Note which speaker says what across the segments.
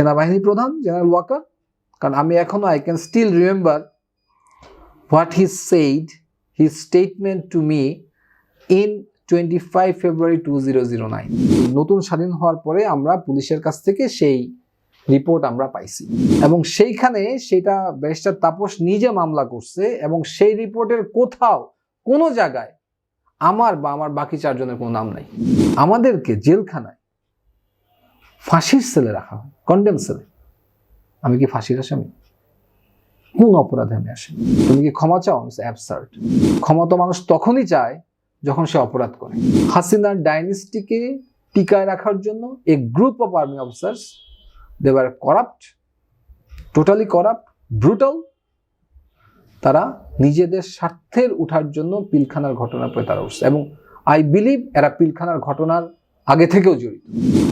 Speaker 1: সেনাবাহিনী প্রধান জেনারেল ওয়াকার কারণ আমি এখনও I can still remember what he said his statement to me in twenty five February two zero zero nine নতুন স্বাধীন হওয়ার পরে আমরা পুলিশের কাছ থেকে সেই রিপোর্ট আমরা পাইছি। এবং সেইখানে সেটা ব্যারিস্টার তাপস নিজে মামলা করছে এবং সেই রিপোর্টের কোথাও কোনো জায়গায় আমার বা আমার বাকি চারজনের কোনো নাম নাই। আমাদেরকে জেলখানায় ফাঁসির সেলে রাখা হয় কন্ডেম সেলে। আমি কি ফাঁসির আসামি? কোন অপরাধে আমি আসি তুমি কি ক্ষমা চাও অ্যাবসার্ট ক্ষমা তো মানুষ তখনই চায় যখন সে অপরাধ করে। হাসিনার ডাইনেস্টিকে টিকায় রাখার জন্য a group of army officers they corrupt totally corrupt brutal তারা নিজেদের স্বার্থের উঠার জন্য পিলখানার ঘটনার পরে তারা উঠছে। এবং আই বিলিভ এরা পিলখানার ঘটনার আগে থেকেও জড়িত।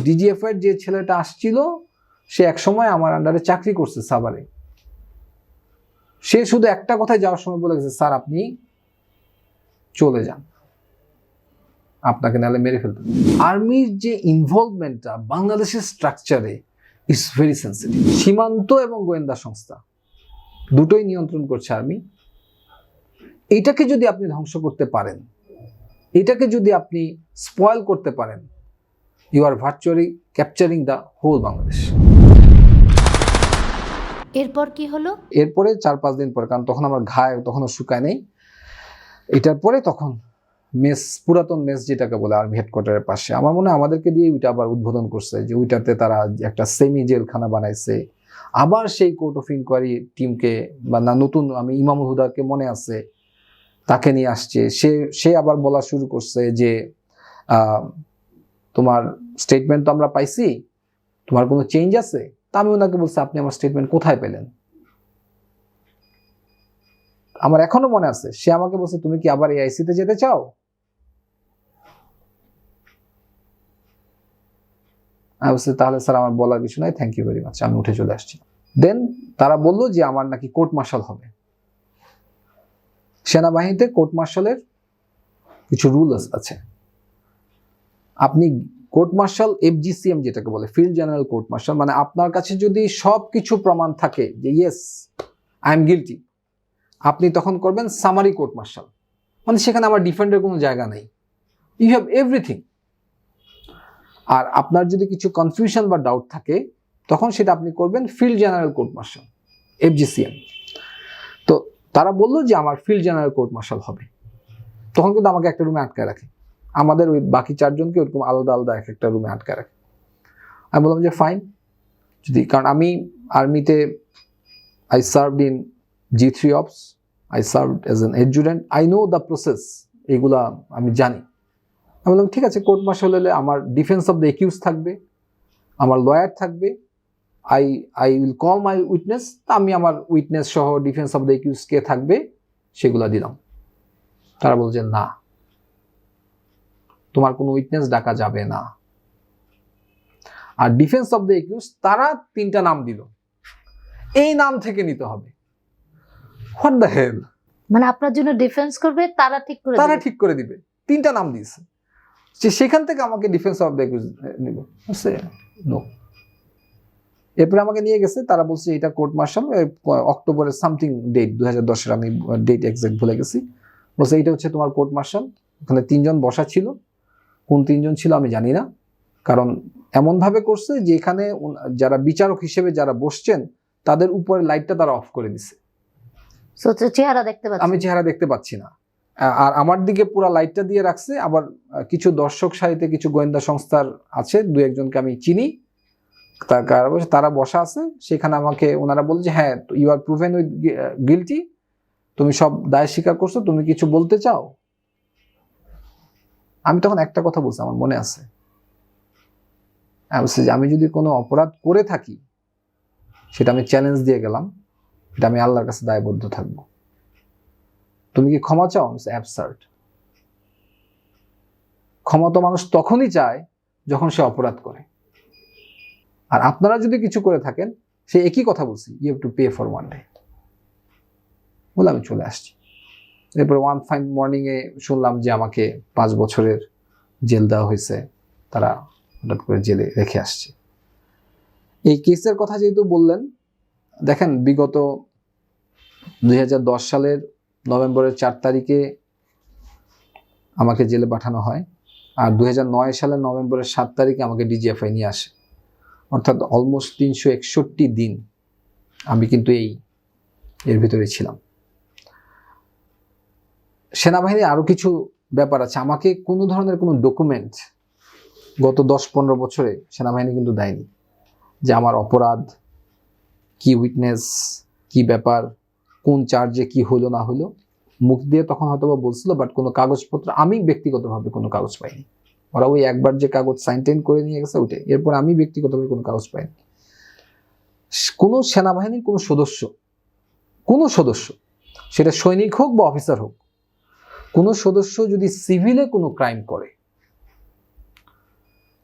Speaker 1: ডিজিএফ এর যে ছেলেটা আসছিল, সে একসময় আমার আন্ডারে চাকরি করছে সাভারে। সে শুধু একটা কথায় যাওয়ার সময় বলে গেছে, স্যার, আপনি চলে যান। আপনাকে নাহলে মেরে ফেলতে আর্মির যে ইনভলভমেন্টটা বাংলাদেশের স্ট্রাকচারে ইজ ভেরি সেন্সিটিভ সীমান্ত এবং গোয়েন্দা সংস্থা দুটোই নিয়ন্ত্রণ করছে আর্মি এটাকে যদি আপনি ধ্বংস করতে পারেন, এটাকে যদি আপনি স্পয়েল করতে পারেন you are virtually capturing the whole Bangladesh
Speaker 2: এরপর কি হলো?
Speaker 1: এরপরে চার পাঁচ দিন পরে কারণ তখন আমার ঘায় তখনও শুকায় নেই। এটার পরে তখন মেস পুরাতন মেস যেটাকে বলে আর্মি হেডকোয়ার্টারের পাশে আমার মনে হয় আমাদেরকে দিয়ে ওইটা আবার উদ্বোধন করছে যে ওইটাতে তারা একটা সেমি জেলখানা বানাইছে। আবার সেই কোর্ট অফ ইনকোয়ারি টিমকে বা না নতুন আমি ইমামুল হুদাকে মনে আছে তাকে নিয়ে আসছে। সে সে আবার বলা শুরু করছে যে আহ, তোমার স্টেটমেন্ট তো আমরা পাইছি, তোমার কোনো চেঞ্জ আছে? তা আমি ওনাকে বলছি, আপনি আমার স্টেটমেন্ট কোথায় পেলেন? আমার এখনও মনে আছে, সে আমাকে বলছে, তুমি কি আবার এআইসি তে যেতে চাও? আমি বলছি, তাহলে স্যার আমার বলার কিছু নাই থ্যাংক ইউ ভেরি মাচ আমি উঠে চলে আসছি। দেন তারা বলল যে, আমার নাকি কোর্ট মার্শাল হবে। সেনাবাহিনীতে কোর্ট মার্শালের কিছু রুল আছে। আপনি কোর্ট মার্শাল এফজিসিএম যেটাকে বলে ফিল্ড জেনারেল কোর্ট মার্শাল মানে আপনার কাছে যদি সব কিছু প্রমাণ থাকে যে ইয়েস আই এম গিলটি আপনি তখন করবেন সামারি কোর্ট মার্শাল মানে সেখানে আমার ডিফেন্ডের কোনো জায়গা নেই। ইউ হ্যাভ এভরিথিং আর আপনার যদি কিছু কনফিউশন বা ডাউট থাকে, তখন সেটা আপনি করবেন field general court martial FGCM তো তারা বলল যে, আমার ফিল্ড জেনারেল কোর্ট মার্শাল হবে। তখন কিন্তু আমাকে একটা রুমে আটকায় রাখে। আমাদের ওই বাকি চারজনকে ওরকম আলাদা আলাদা এক একটা রুমে আটকায় রাখে। আমি বললাম যে ফাইন যদি, কারণ আমি আর্মিতে I served in G three ops I serve as an adjutant I know the process এগুলা আমি জানি। আমি বললাম, ঠিক আছে কোর্ট মার্শাল হলে আমার ডিফেন্স অফ দ্য একিউজ থাকবে, আমার লয়ার থাকবে I I will call my witness তা আমি আমার উইটনেস সহ ডিফেন্স অফ দ্য একিউজ কে থাকবে, সেগুলা দিলাম। তারা বলছে না। তোমার কোনো উইটনেস ডাকা যাবে না। আর ডিফেন্স অফ দ্য একিউজ তারা তিনটা নাম দিল। এই নাম থেকে নিতে হবে। হোয়াট দ্য হেল
Speaker 2: মানে আপনার জন্য ডিফেন্স করবে তারা ঠিক করে
Speaker 1: তারা ঠিক করে দিবে। তিনটা নাম দিয়েছে। যে সেখান থেকে আমাকে ডিফেন্স অফ দ্য নিব নো এরপরে আমাকে নিয়ে গেছে তারা বলছে এটা কোর্ট মার্শাল অক্টোবরের সামথিং ডেট দু হাজার দশের আমি ডেট এক্সাক্ট ভুলে গেছি। বলছে এটা হচ্ছে তোমার কোর্ট মার্শাল ওখানে তিনজন বসা ছিল। কোন তিনজন ছিল আমি জানি না। কারণ এমনভাবে করছে যে এখানে যারা বিচারক হিসেবে যারা বসছেন তাদের উপরে লাইটটা তারা অফ করে দিছে।
Speaker 2: চেহারা দেখতে পাচ্ছি।
Speaker 1: আমি চেহারা দেখতে পাচ্ছি না। আর আমার দিকে পুরো লাইটটা দিয়ে রাখছে। আবার কিছু দর্শক সারিতে কিছু গোয়েন্দা সংস্থার আছে দু একজনকে আমি চিনি। তার তারা বসা আছে। সেখানে আমাকে ওনারা বলছে হ্যাঁ you are proven with guilty তুমি সব দায় স্বীকার করছ। তুমি কিছু বলতে চাও? আমি তখন একটা কথা বলছি, আমার মনে আছে। যে আমি যদি কোনো অপরাধ করে থাকি, সেটা আমি চ্যালেঞ্জ দিয়ে গেলাম এটা আমি আল্লাহর কাছে দায়বদ্ধ থাকব। তুমি কি ক্ষমা চাও অ্যাবসার্ট ক্ষমা তো মানুষ তখনই চায় যখন সে অপরাধ করে। আর আপনারা যদি কিছু করে থাকেন, সে একই কথা বলছি you have to pay for one day বলে আমি চলে আসছি। এরপরে ওয়ান ফাইন মর্নিং এ শুনলাম যে আমাকে পাঁচ বছরের জেল দেওয়া হয়েছে। তারা হঠাৎ করে জেলে রেখে আসছে। এই কেসের কথা যেহেতু বললেন, দেখেন বিগত দুই হাজার দশ সালের নভেম্বরের চার তারিখে আমাকে জেলে পাঠানো হয় আর দু হাজার নয় সালের নভেম্বরের সাত তারিখে আমাকে ডিজিএফআই নিয়ে আসে। অর্থাৎ অলমোস্ট তিনশো একষট্টি দিন আমি কিন্তু এই এর ভিতরে ছিলাম। সেনাবাহিনী আরও কিছু ব্যাপার আছে। আমাকে কোনো ধরনের কোনো ডকুমেন্ট গত দশ পনেরো বছরে সেনাবাহিনী কিন্তু দেয়নি যে আমার অপরাধ, কি উইটনেস কি ব্যাপার, কোন চার্জে কি হলো না হলো। মুখ দিয়ে তখন হয়তো বলছিল বাট কোনো কাগজপত্র, আমি ব্যক্তিগতভাবে কোনো কাগজ পাইনি। ওরা ওই একবার যে কাগজ সাইন টাইন করে নিয়ে গেছে, ওইটাই। এরপর আমি ব্যক্তিগতভাবে কোনো কাগজ পাইনি। কোনো সেনাবাহিনীর কোনো সদস্য কোনো সদস্য, সেটা সৈনিক হোক বা অফিসার হোক কোনো সদস্য যদি সিভিলে কোনো ক্রাইম করে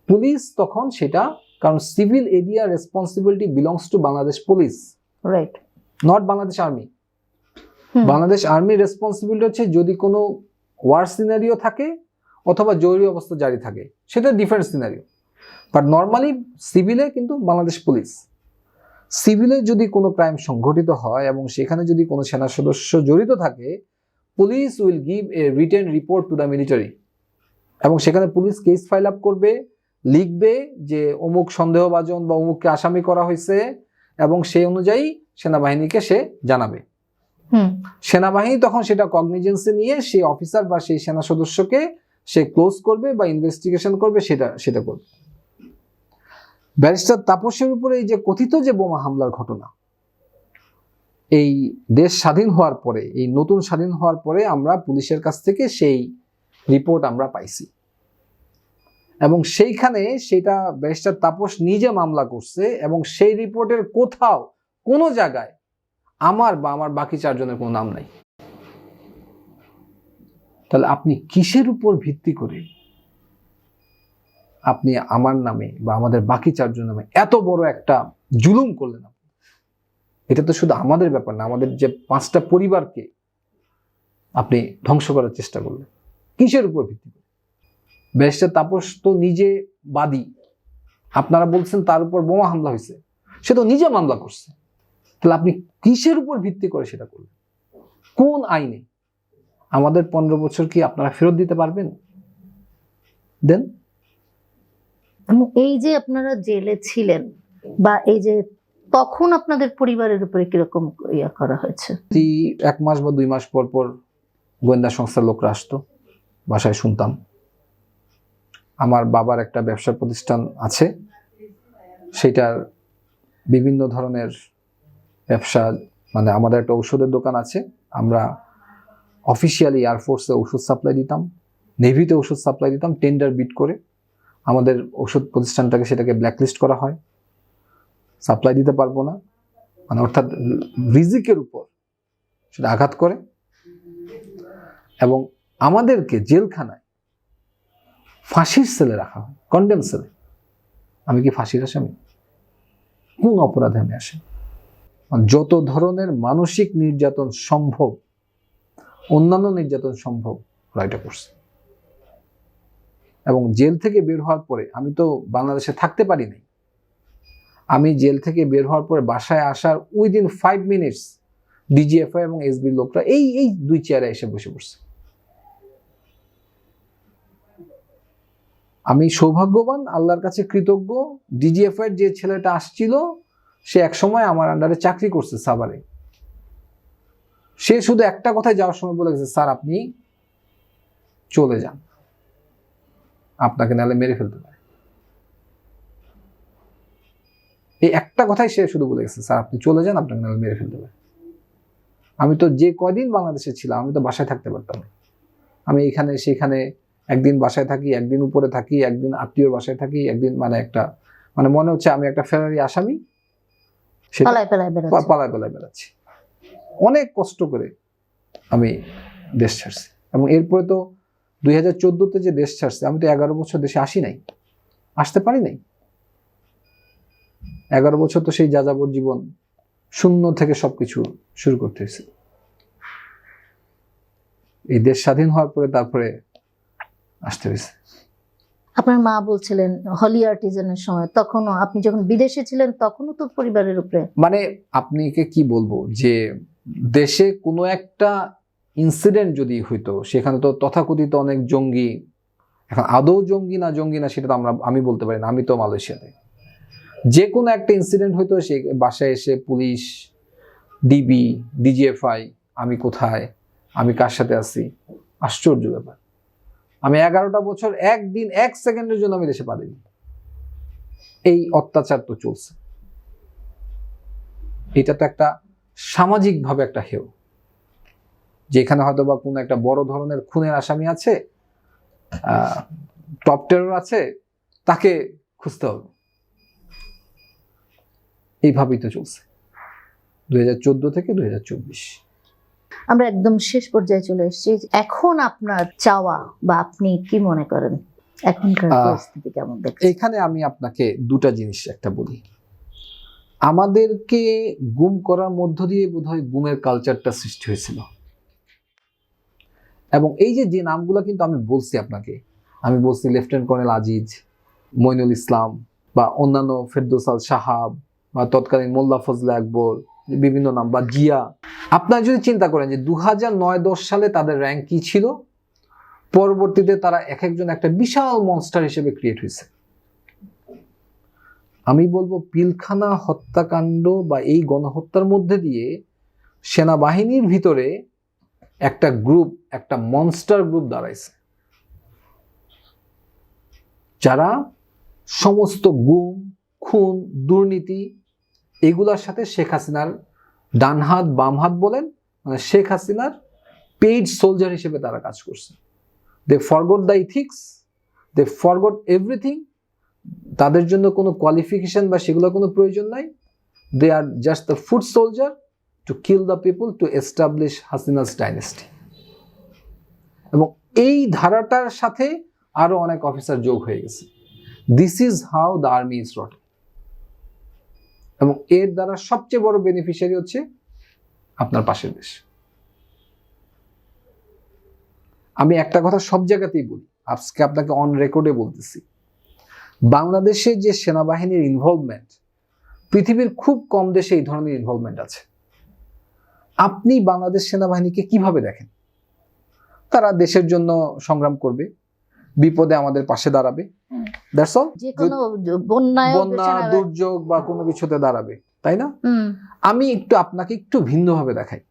Speaker 1: পুলিশ তখন সেটা কারণ civil area responsibility belongs to Bangladesh police
Speaker 2: right
Speaker 1: not Bangladesh army Bangladesh আর্মির রেসপন্সিবিলিটি হচ্ছে যদি কোনো ওয়ার সিনারিও থাকে অথবা জরুরি অবস্থা জারি থাকে সেটা ডিফারেন্ট সিনারিও বাট নর্মালি সিভিলে কিন্তু বাংলাদেশ পুলিশ সিভিলে যদি কোনো ক্রাইম সংঘটিত হয় এবং সেখানে যদি কোনো সেনা সদস্য জড়িত থাকে police will give a written report to the military. এবং সেখানে পুলিশ কেস ফাইল আপ করবে লিখবে যে অমুক সন্দেহভাজন বা অমুককে আসামি করা হয়েছে এবং সেই অনুযায়ী সেনাবাহিনীকে সে জানাবে। সেনাবাহিনী তখন সেটা কগনিজেন্সে নিয়ে সেই অফিসার বা সেই সেনা সদস্যকে সে ক্লোজ করবে বা ইনভেস্টিগেশন করবে সেটা সেটা করবে। ব্যারিস্টার তাপসের উপরে এই যে কথিত যে বোমা হামলার ঘটনা এই দেশ স্বাধীন হওয়ার পরে, এই নতুন স্বাধীন হওয়ার পরে আমরা পুলিশের কাছ থেকে সেই রিপোর্ট আমরা পাইছি এবং সেইখানে সেটা ব্যারিস্টার তাপস নিজে মামলা করছে এবং সেই রিপোর্টের কোথাও কোনো জায়গায় আমার বা আমার বাকি চারজনের কোনো নাম নাই তাহলে আপনি কিসের উপর ভিত্তি করে আপনি আমার নামে বা আমাদের বাকি চারজন নামে এত বড় একটা জুলুম করলেন? এটা তো শুধু আমাদের ব্যাপার না, আমাদের যে পাঁচটা পরিবারকে আপনি ধ্বংস করার চেষ্টা করলেন। কিসের উপর ভিত্তি করে? ব্যারিস্টার তাপস তো নিজে বাদী। আপনারা বলছেন তার উপর বোমা হামলা হয়েছে। সে তো নিজে মামলা করছে। তাহলে আপনি কিসের উপর ভিত্তি করে সেটা করলেন? কোন আইনে? আমাদের পনেরো বছর কি আপনারা ফেরত দিতে পারবেন? দেন।
Speaker 2: এই যে আপনারা জেলে ছিলেন বা এই যে তখন আপনাদের পরিবারের উপরে কীরকম ইয়া করা হয়েছে?
Speaker 1: এক মাস বা দুই মাস পর পর গোয়েন্দা সংস্থার লোকরা আসতো, বাসায় শুনতাম। আমার বাবার একটা ব্যবসা প্রতিষ্ঠান আছে, সেটার বিভিন্ন ধরনের ব্যবসা মানে আমাদের একটা ঔষধের দোকান আছে, আমরা অফিসিয়ালি এয়ারফোর্সে ওষুধ সাপ্লাই দিতাম নেভিতে ওষুধ সাপ্লাই দিতাম টেন্ডার বিট করে। আমাদের ওষুধ প্রতিষ্ঠানটাকে সেটাকে ব্ল্যাকলিস্ট করা হয়। সাপ্লাই দিতে পারব না। মানে অর্থাৎ রিজিকের উপর সেটা আঘাত করে। এবং আমাদেরকে জেলখানায় ফাঁসির সেলে রাখা হয় কন্ডেম সেলে। আমি কি ফাঁসির আসামি? কোন অপরাধে আমি আসি যত ধরনের মানসিক নির্যাতন সম্ভব, অন্যান্য নির্যাতন সম্ভব, ওরা এটা করছে। এবং জেল থেকে বের হওয়ার পরে আমি তো বাংলাদেশে থাকতে পারি নাই আমি জেল থেকে বের হওয়ার পরে বাসায় আসার উইদিন ফাইভ মিনিটস ডিজিএফআই এবং এসবি লোকরা এই এই দুই চেয়ারে এসে বসে পড়ছে। আমি সৌভাগ্যবান, আল্লাহর কাছে কৃতজ্ঞ ডিজিএফআই যে ছেলেটা আসছিল, সে একসময় আমার আন্ডারে চাকরি করছে সাভারে। সে শুধু একটা কথায় যাওয়ার সময় বলে গেছে, স্যার, আপনি চলে যান। আপনাকে নাহলে মেরে ফেলতে পারে। এই একটা কথাই সে শুধু বলে গেছে স্যার আপনি চলে যান আপনাকে নাহলে মেরে ফেলতে পারে। আমি তো যে কয়দিন বাংলাদেশে ছিলাম আমি তো বাসায় থাকতে পারতাম না। আমি এখানে সেখানে একদিন বাসায় থাকি একদিন উপরে থাকি একদিন আত্মীয়র বাসায় থাকি একদিন মানে একটা মানে মনে হচ্ছে আমি একটা ফেরারি আসামি
Speaker 2: পালায় পালায়
Speaker 1: বেড়াচ্ছি। অনেক কষ্ট করে আমি দেশ ছাড়ছি এবং এরপরে তো দুই হাজার চোদ্দোতে যে দেশ ছাড়ছে আমি তো এগারো বছর দেশে আসি নাই। আসতে পারি নাই। এগারো বছর তো সেই যাযাবর জীবন শূন্য থেকে সবকিছু শুরু করতে হয়েছে। এই দেশ স্বাধীন হওয়ার পরে তারপরে আসতে হয়েছে।
Speaker 2: আপনার মা বলছিলেন হলি আর্টিজানের সময় তখনও আপনি যখন বিদেশে ছিলেন তখনও তো পরিবারের উপরে।
Speaker 1: মানে আপনাকে কি বলব যে দেশে কোনো একটা ইনসিডেন্ট যদি হইতো সেখানে তো তথাকথিত অনেক জঙ্গি এখন আদৌ জঙ্গি না জঙ্গি না সেটা তো আমরা আমি বলতে পারি না আমি তো মালয়েশিয়াতে। যে কোনো একটা ইনসিডেন্ট হইতো সে বাসায় এসে পুলিশ ডিবি ডিজিএফআই আমি কোথায়, আমি কার সাথে আছি? আশ্চর্য ব্যাপার। আমি এগারোটা বছর একদিন, এক সেকেন্ডের জন্য আমি দেশে পারিনি এই অত্যাচার তো চলছে। এটা তো একটা সামাজিকভাবে একটা হেউ যেখানে হয়তো বা কোনো একটা বড় ধরনের খুনের আসামি আছে টপ টেরর আছে, তাকে খুঁজতে হবে। এইভাবেই তো চলছে। দুই হাজার চোদ্দ থেকে দুই হাজার চব্বিশ।
Speaker 2: আমরা একদম শেষ পর্যায়ে চলে এসেছি। এখন আপনার চাওয়া বা আপনি কি মনে করেন? এখনকার পরিস্থিতি কেমন দেখছেন?
Speaker 1: এখানে আমি আপনাকে দুটা জিনিস একটা বলি। আমাদেরকে গুম করার মধ্য দিয়ে বোধহয় গুমের কালচারটা সৃষ্টি হয়েছিল। এবং এই যে যে নামগুলো কিন্তু আমি বলছি আপনাকে আমি বলছি লেফটেন্যান্ট কর্নেল আজিজ মইনুল ইসলাম বা অন্যান্য ফেরদৌসাল সাহাব বা তৎকালীন মোল্লা ফজলে আকবর, বিভিন্ন নাম বা জিয়া। আপনারা যদি চিন্তা করেন যে দু হাজার নয় দশ সালে তাদের র্যাঙ্ক কি ছিল, পরবর্তীতে তারা এক একজন একটা বিশাল মনস্টার হিসেবে ক্রিয়েট হয়েছে। আমি বলব পিলখানা হত্যাকাণ্ড বা এই গণহত্যার মধ্যে দিয়ে সেনাবাহিনীর ভিতরে একটা গ্রুপ একটা মনস্টার গ্রুপ দাঁড়াইছে। যারা সমস্ত গুম, খুন, দুর্নীতি এগুলার সাথে শেখ হাসিনার ডান হাত, বাম হাত বলেন মানে শেখ হাসিনার পেইড সোলজার হিসেবে তারা কাজ করছে। They forgot the ethics they forgot everything তাদের জন্য কোনো কোয়ালিফিকেশন বা সেগুলো কোনো প্রয়োজন নাই। They are just the food soldier to kill the people to establish Hasina's dynasty এবং এই ধারাটার সাথে আরও অনেক অফিসার যোগ হয়ে গেছে। This is how the army is rot এবং এর দ্বারা সবচেয়ে বড় বেনিফিশিয়ারি হচ্ছে আপনার পাশের দেশ। আমি একটা কথা সব জায়গাতেই বলি, আজকে আপনাকে অন রেকর্ডে বলতেছি। বাংলাদেশে যে সেনাবাহিনীর ইনভলভমেন্ট পৃথিবীর খুব কম দেশে এই ধরনের ইনভলভমেন্ট আছে। আপনি বাংলাদেশ সেনাবাহিনীকে কীভাবে দেখেন? তারা দেশের জন্য সংগ্রাম করবে বিপদে আমাদের পাশে দাঁড়াবে। দ্যাটস অল
Speaker 2: যে কোনো
Speaker 1: বন্যা দুর্যোগ বা কোনো কিছুতে দাঁড়াবে তাই না? আমি একটু আপনাকে একটু ভিন্নভাবে দেখাই।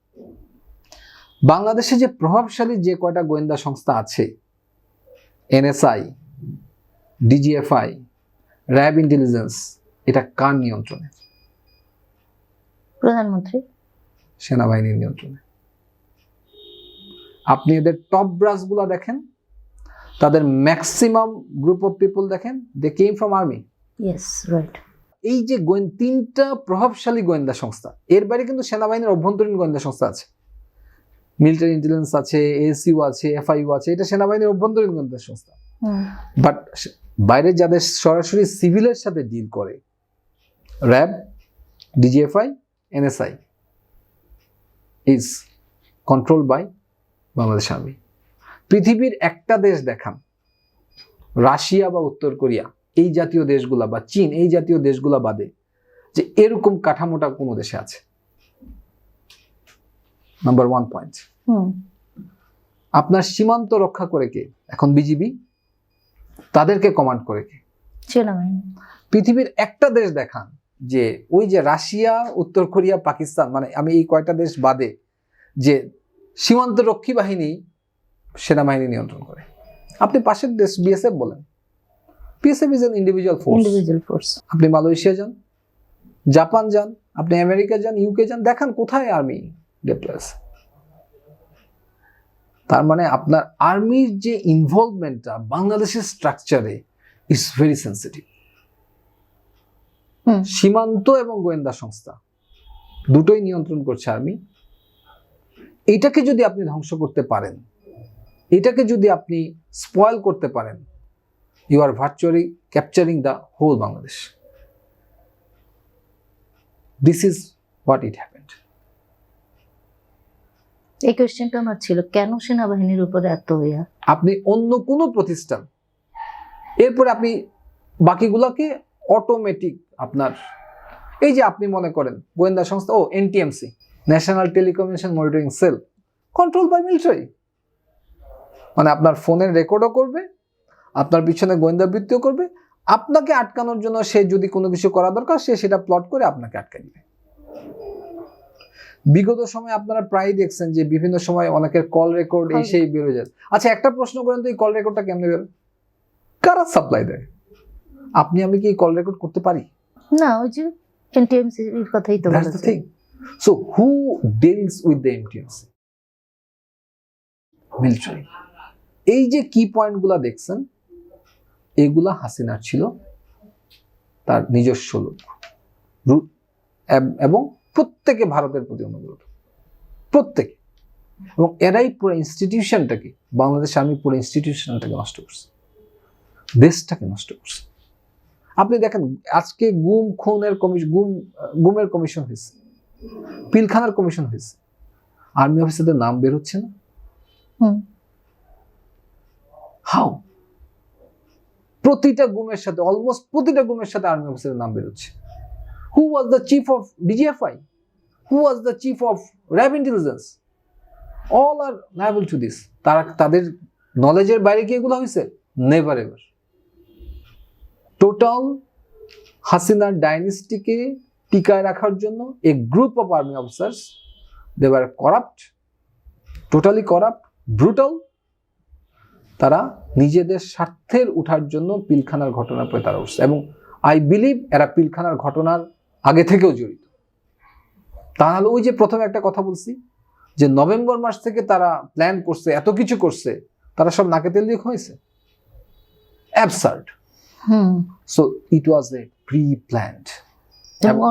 Speaker 1: বাংলাদেশে যে প্রভাবশালী যে কয়টা গোয়েন্দা সংস্থা আছে এনএসআই ডিজিএফআই র্যাব ইন্টেলিজেন্স এটা কার নিয়ন্ত্রণে?
Speaker 2: প্রধানমন্ত্রী।
Speaker 1: সেনাবাহিনীর নিয়ন্ত্রণে। আপনি এদের টপ ব্রাসগুলো দেখেন। তাদের ম্যাক্সিমাম গ্রুপ অফ পিপল দেখেন they came from army
Speaker 2: yes right
Speaker 1: এই যে গোয়েন তিনটা প্রভাবশালী গোয়েন্দা সংস্থা এর বাইরে কিন্তু সেনাবাহিনীর অভ্যন্তরীণ গোয়েন্দা সংস্থা আছে। মিলিটারি ইন্টেলিজেন্স আছে এসইউ আছে এফআইউ আছে এটা সেনাবাহিনীর অভ্যন্তরীণ গোয়েন্দা সংস্থা। বাট বাইরে যাদের সরাসরি সিভিলের সাথে ডিল করে RAB DGFI NSI is control by Bangladesh army পৃথিবীর একটা দেশ দেখান রাশিয়া বা উত্তর কোরিয়া এই জাতীয় দেশগুলা বা চীন এই জাতীয় দেশগুলা বাদে যে এরকম কাঠামোটা কোনো দেশে আছে। নাম্বার ওয়ান পয়েন্ট আপনার সীমান্ত রক্ষা করে কে? এখন বিজিবি তাদেরকে কমান্ড করে কে? পৃথিবীর একটা দেশ দেখান যে ওই যে রাশিয়া উত্তর কোরিয়া পাকিস্তান মানে আমি এই কয়টা দেশ বাদে যে সীমান্ত রক্ষী বাহিনী সেনাবাহিনী নিয়ন্ত্রণ করে। আপনি পাশের দেশ বিএসএফ বলেন। BSF is an individual force
Speaker 2: individual force
Speaker 1: আপনি মালয়েশিয়া যান জাপান যান আপনি আমেরিকা যান ইউকে যান দেখান কোথায় আর্মি ডিপ্লয়েস তার মানে আপনার আর্মির যে ইনভলভমেন্টটা বাংলাদেশের স্ট্রাকচারে ইজ ভেরি সেন্সিটিভ সীমান্ত এবং গোয়েন্দা সংস্থা দুটোই নিয়ন্ত্রণ করছে আর্মি এটাকে যদি আপনি ধ্বংস করতে পারেন এটাকে যদি আপনি স্পয়েল করতে পারেন you are virtually capturing the whole Bangladesh this is what it happened
Speaker 2: এই কোয়েশ্চেনটা আমার ছিল কেন সেনাবাহিনীর উপরে এত ইয়া?
Speaker 1: আপনি অন্য কোনো প্রতিষ্ঠান এরপরে আপনি বাকিগুলোকে অটোমেটিক আপনার এই যে আপনি মনে করেন গোয়েন্দা সংস্থা ও NTMC national telecommunication monitoring cell control by military মানে আপনার ফোনের রেকর্ডও করবে আপনার পিছনে গোয়েন্দা বৃত্তিও করবে আপনাকে আটকানোর জন্য সে যদি কোনো কিছু করা দরকার সে সেটা প্লট করে আপনাকে আটকে দিবে বিগত সময় আপনারা প্রায় দেখছেন যে বিভিন্ন সময় অনেকের কল রেকর্ড এই সেই বেরোয় যায়। আচ্ছা একটা প্রশ্ন করেন তো এই কল রেকর্ডটা কেমনে বেরোয় কারা সাপ্লাই দেয়? আপনি আমি কি কল রেকর্ড করতে পারি?
Speaker 2: না ওই যে এনটিএমসি এর কথাই তো বলেছে।
Speaker 1: thing. So who deals with the MTMC? এই যে কি পয়েন্টগুলো দেখছেন, এগুলা হাসিনার ছিল তার নিজস্ব লোক। রু- এবং প্রত্যেকে ভারতের প্রতি অনুগ্রহ প্রত্যেকে। এবং এরাই পুরো ইনস্টিটিউশনটাকে বাংলাদেশ আর্মি পুরো ইনস্টিটিউশনটাকে নষ্ট করছে। দেশটাকে নষ্ট করছে। আপনি দেখেন, আজকে গুম, খুনের কমিশন গুম, গুমের কমিশন হয়েছে। পিলখানার কমিশন হয়েছে। আর্মি অফিসারদের নাম বের হচ্ছে না। হাউ প্রতিটা গুমের সাথে অলমোস্ট প্রতিটা গুমের সাথে আর্মি অফিসারের নাম বেরোচ্ছে। Who was the chief of DGFI who was the chief of RAB intelligence all are liable to this তারা, তাদের নলেজের বাইরে কি এগুলো হয়েছে নেভার এভার টোটাল হাসিনার ডাইনেস্টিকে টিকায় রাখার জন্য a group of army officers they corrupt totally corrupt brutal তারা নিজেদের স্বার্থের উঠার জন্য পিলখানার ঘটনার পরে তারা উঠছে। এবং আই বিলিভ এরা পিলখানার ঘটনার আগে থেকেও জড়িত। তা নাহলে ওই যে প্রথমে একটা কথা বলছি যে নভেম্বর মাস থেকে তারা প্ল্যান করছে এত কিছু করছে তারা সব নাকে তেল দিয়ে হয়েছে absurd so it was a preplanned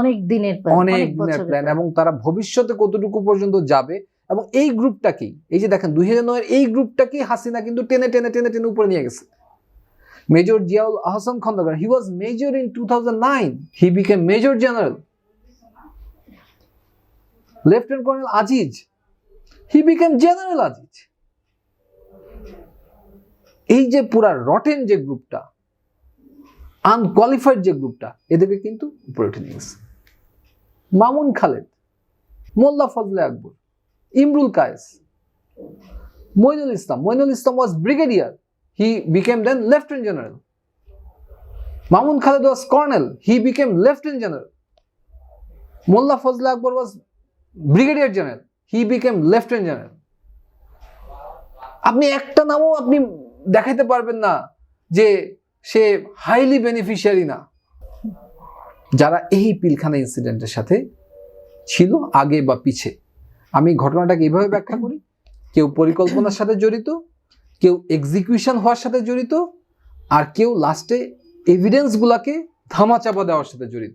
Speaker 2: অনেক দিনের
Speaker 1: অনেক দিনের প্ল্যান এবং তারা ভবিষ্যতে কতটুকু পর্যন্ত যাবে এবং এই গ্রুপটাকেই এই যে দেখেন, দুই হাজার এই গ্রুপটাকেই হাসিনা কিন্তু টেনে টেনে টেনে টেনে উপরে নিয়ে গেছে। Major Ziaul Ahsan Khandaker he was major in two thousand nine he became major general lieutenant colonel Aziz he became general Aziz. এই যে পুরা রটেন যে গ্রুপটা আনকোয়ালিফাইড যে গ্রুপটা, এদেরকে কিন্তু উপরে উঠে নিয়ে গেছে। Mamun Khaled, Molla Fazle Akbar Imrul Kayes Mainul Islam Mainul Islam was brigadier he became then lieutenant general Mamun Khaled was colonel he became lieutenant general Molla Fazle Akbar was brigadier general he became lieutenant general আপনি একটা নামও আপনি দেখাইতে পারবেন না যে সে highly beneficiary না। যারা এই পিলখানা ইনসিডেন্টের সাথে ছিল, আগে বা পিছে। আমি ঘটনাটাকে এইভাবে ব্যাখ্যা করি কেউ পরিকল্পনার সাথে জড়িত কেউ এক্সিকিউশন হওয়ার সাথে জড়িত আর কেউ লাস্টে এভিডেন্সগুলোকে ধামাচাপা দেওয়ার সাথে জড়িত।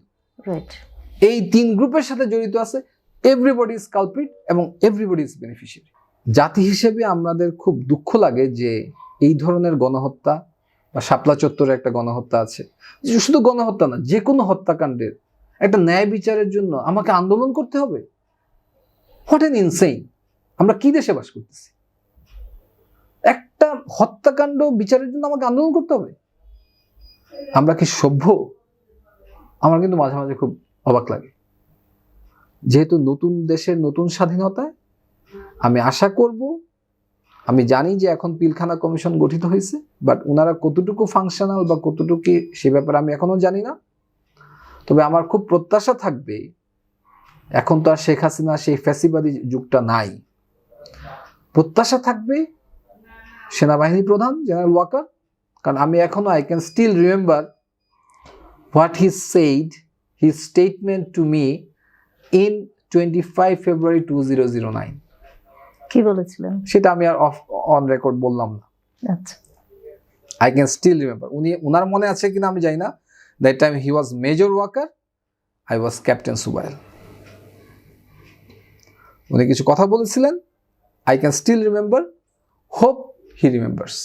Speaker 1: এই তিন গ্রুপের সাথে জড়িত আছে এভরিবডি ইজ কালপ্রিট এবং এভরিবডি ইজ বেনিফিশিয়ারি জাতি হিসেবে আমাদের খুব দুঃখ লাগে যে এই ধরনের গণহত্যা বা শাপলা চত্বরে একটা গণহত্যা আছে। শুধু গণহত্যা না যে কোনো হত্যাকাণ্ডের একটা ন্যায় বিচারের জন্য আমাকে আন্দোলন করতে হবে। হোয়াট এন ইনসেইন আমরা কি দেশে বাস করতেছি? একটা হত্যাকাণ্ড বিচারের জন্য আমাকে আন্দোলন করতে হবে? আমরা কি সভ্য? আমার কিন্তু মাঝে মাঝে খুব অবাক লাগে। যেহেতু নতুন দেশের নতুন স্বাধীনতায় আমি আশা করব, আমি জানি যে এখন পিলখানা কমিশন গঠিত হয়েছে বাট ওনারা কতটুকু ফাংশনাল বা কতটুকু সে ব্যাপারে আমি এখনও জানি না। তবে আমার খুব প্রত্যাশা থাকবে এখন তো আর শেখ হাসিনা সেই ফ্যাসিবাদী যুগটা নাই। প্রত্যাশা থাকবে সেনাবাহিনী প্রধান জেনারেল ওয়াকার কারণ আমি এখনও I can still remember what he said his statement to me in 25 February 2009
Speaker 2: কি বলেছিলেন?
Speaker 1: সেটা আমি আর অফ অন রেকর্ড বললাম না।
Speaker 2: আচ্ছা।
Speaker 1: আই ক্যান স্টিল রিমেম্বার উনি ওনার মনে আছে কিনা আমি জানি না। That time he was major Waker I was captain Subail উনি কিছু কথা বলেছিলেন। I can still remember hope he remembers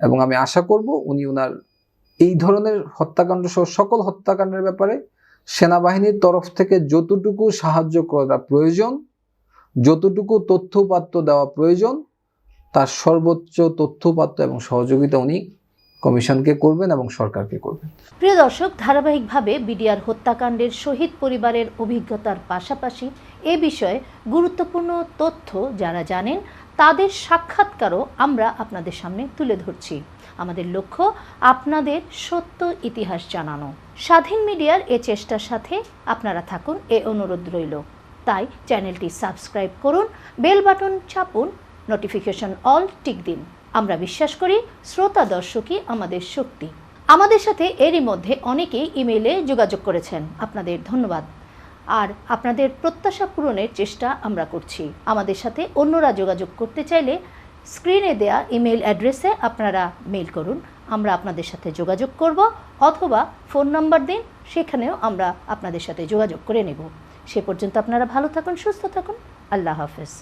Speaker 1: এবং আমি আশা করব উনি ওনার এই ধরনের হত্যাকাণ্ড সহ সকল হত্যাকাণ্ডের ব্যাপারে সেনাবাহিনীর তরফ থেকে যতটুকু সাহায্য করা প্রয়োজন, যতটুকু তথ্যপাত্র দেওয়া প্রয়োজন, তার সর্বোচ্চ তথ্যপাত্র এবং সহযোগিতা উনি কমিশনকে করবেন এবং সরকারকে করবেন।
Speaker 2: প্রিয় দর্শক, ধারাবাহিকভাবে বিডিআর হত্যাকাণ্ডের শহীদ পরিবারের অভিজ্ঞতার পাশাপাশি এ বিষয়ে গুরুত্বপূর্ণ তথ্য যারা জানেন, তাদের সাক্ষাৎকারও আমরা আপনাদের সামনে তুলে ধরছি। আমাদের লক্ষ্য, আপনাদের সত্য ইতিহাস জানানো। স্বাধীন মিডিয়ার এ চেষ্টার সাথে আপনারা থাকুন, এ অনুরোধ রইল। তাই চ্যানেলটি সাবস্ক্রাইব করুন, বেল বাটন চাপুন, নোটিফিকেশন অল টিক দিন। আমরা বিশ্বাস করি, শ্রোতা দর্শকই আমাদের শক্তি। আমাদের সাথে এরই মধ্যে অনেকেই ইমেইলে যোগাযোগ করেছেন। আপনাদের ধন্যবাদ। আর আপনাদের প্রত্যাশা পূরণের চেষ্টা আমরা করছি। আমাদের সাথে অন্যরা যোগাযোগ করতে চাইলে স্ক্রিনে দেয়া ইমেল অ্যাড্রেসে আপনারা মেইল করুন। আমরা আপনাদের সাথে যোগাযোগ করব অথবা ফোন নাম্বার দিন, সেখানেও আমরা আপনাদের সাথে যোগাযোগ করে নেব। সে পর্যন্ত আপনারা ভালো থাকুন, সুস্থ থাকুন। আল্লাহ হাফেজ।